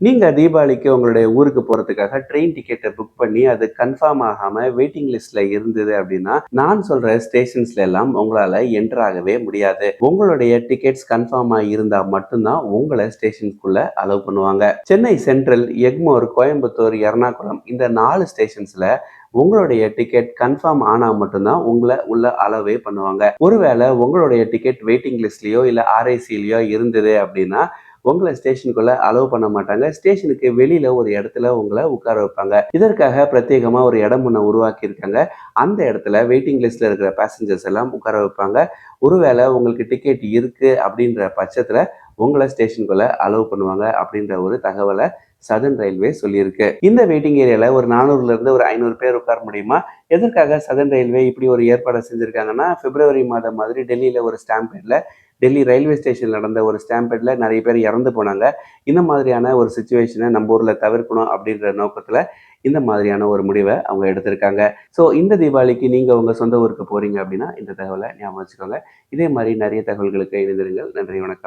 நீங்கள் தீபாவளிக்கு உங்களுடைய ஊருக்கு போகிறதுக்காக ட்ரெயின் டிக்கெட்டை புக் பண்ணி அது கன்ஃபார்ம் ஆகாமல் வெயிட்டிங் லிஸ்ட்டில் இருந்தது அப்படின்னா நான் சொல்கிற ஸ்டேஷன்ஸ்ல எல்லாம் உங்களால் என்டர் ஆகவே முடியாது. உங்களுடைய டிக்கெட்ஸ் கன்ஃபார்ம் இருந்தால் மட்டும்தான் உங்களை ஸ்டேஷனுக்குள்ள அலோவ் பண்ணுவாங்க. சென்னை சென்ட்ரல் எக்மோர் கோயம்புத்தூர் எர்ணாகுளம் இந்த நாலு ஸ்டேஷன்ஸில் உங்களுடைய டிக்கெட் கன்ஃபார்ம் ஆனால் மட்டும்தான் உங்களை உள்ள அளவே பண்ணுவாங்க. ஒருவேளை உங்களுடைய டிக்கெட் வெயிட்டிங் லிஸ்ட்லேயோ இல்லை ஆர்ஐசிலையோ இருந்தது அப்படின்னா உங்களை ஸ்டேஷனுக்குள்ள அலோவ் பண்ண மாட்டாங்க. ஸ்டேஷனுக்கு வெளியில ஒரு இடத்துல உங்களை உட்கார வைப்பாங்க. இதற்காக பிரத்யேகமா ஒரு இடம் ஒன்று உருவாக்கி இருக்காங்க அந்த இடத்துல வெயிட்டிங் லிஸ்ட்ல இருக்கிற பேசஞ்சர்ஸ் எல்லாம் உட்கார வைப்பாங்க. ஒருவேளை உங்களுக்கு டிக்கெட் இருக்கு அப்படின்ற பட்சத்துல உங்களை ஸ்டேஷனுக்குள்ள அலோவ் பண்ணுவாங்க அப்படின்ற ஒரு தகவலை சதன் ரயில்வே சொல்லியிருக்கு. இந்த வெயிட்டிங் ஏரியால ஒரு நானூறுல இருந்து ஒரு ஐநூறு பேர் உட்கார முடியுமா? எதற்காக சதன் ரயில்வே இப்படி ஒரு ஏற்பாடு செஞ்சிருக்காங்கன்னா பிப்ரவரி மாதம் மாதிரி டெல்லியில ஒரு ஸ்டாம்பேட்ல டெல்லி ரயில்வே ஸ்டேஷன் நடந்த ஒரு ஸ்டாம்பேட்ல நிறைய பேர் இறந்து போனாங்க. இந்த மாதிரியான ஒரு சுச்சுவேஷனை நம்ம ஊர்ல தவிர்க்கணும் அப்படின்ற நோக்கத்துல இந்த மாதிரியான ஒரு முடிவை அவங்க எடுத்திருக்காங்க. ஸோ இந்த தீபாவளிக்கு நீங்கள் உங்கள் சொந்த ஊருக்கு போகிறீங்க அப்படின்னா இந்த தகவலை ஞாபகம் வச்சுக்கோங்க. இதே மாதிரி நிறைய தகவல்களுக்கு இணைந்திருங்கள். நன்றி வணக்கம்.